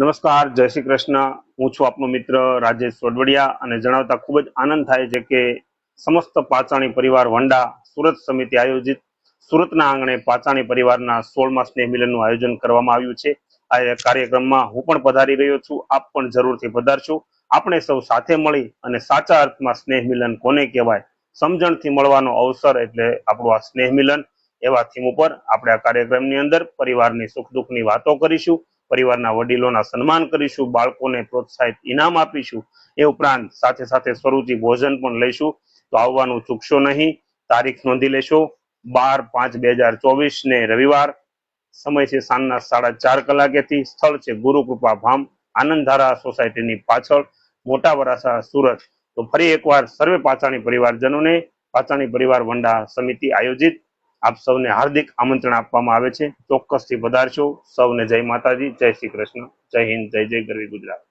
નમસ્કાર, જય શ્રી કૃષ્ણ. હું છું આપનો મિત્ર રાજેશ સોડવડિયા અને જણાવતા ખૂબ જ આનંદ થાય છે કે સમસ્ત પાચાણી પરિવાર વંડા સુરત સમિતિ આયોજિત સુરતના આંગણે પાચાણી પરિવારના સોળમા સ્નેહ મિલનનું આયોજન કરવામાં આવ્યું છે. આ કાર્યક્રમમાં હું પણ પધારી રહ્યો છું. આપ પણ જરૂરથી પધારશો. આપણે સૌ સાથે મળી અને સાચા અર્થમાં સ્નેહ મિલન કોને કહેવાય સમજણથી મળવાનો અવસર એટલે આપણું આ સ્નેહ મિલન. એવા થીમ ઉપર આપણે આ કાર્યક્રમની અંદર પરિવારની સુખ દુઃખની વાતો કરીશું. પરિવારના વડીલોના સન્માન કરીશું, બાળકોને પ્રોત્સાહિત ઇનામ આપીશું, એ ઉપરાંત સાથે સાથે સ્વરૂચિ ભોજન પણ લઈશું. તો આવવાનું ચૂકશો નહીં, તારીખ નોંધી લેશો. બાર પાંચ બે હજાર ચોવીસ ને રવિવાર, સમય છે સાંજના સાડા ચાર કલાકેથી, સ્થળ છે ગુરુકૃપા ભામ આનંદધારા સોસાયટીની પાછળ, મોટા વરાસા સુરત. તો ફરી એકવાર સર્વે પાચાણી પરિવારજનોને પાચાણી પરિવાર વંડા સમિતિ આયોજિત આપ સૌને હાર્દિક આમંત્રણ આપવામાં આવે છે. ચોક્કસથી પધારશો. સૌને જય માતાજી, જય શ્રી કૃષ્ણ. જય હિન્દ, જય જય ગરવી ગુજરાત.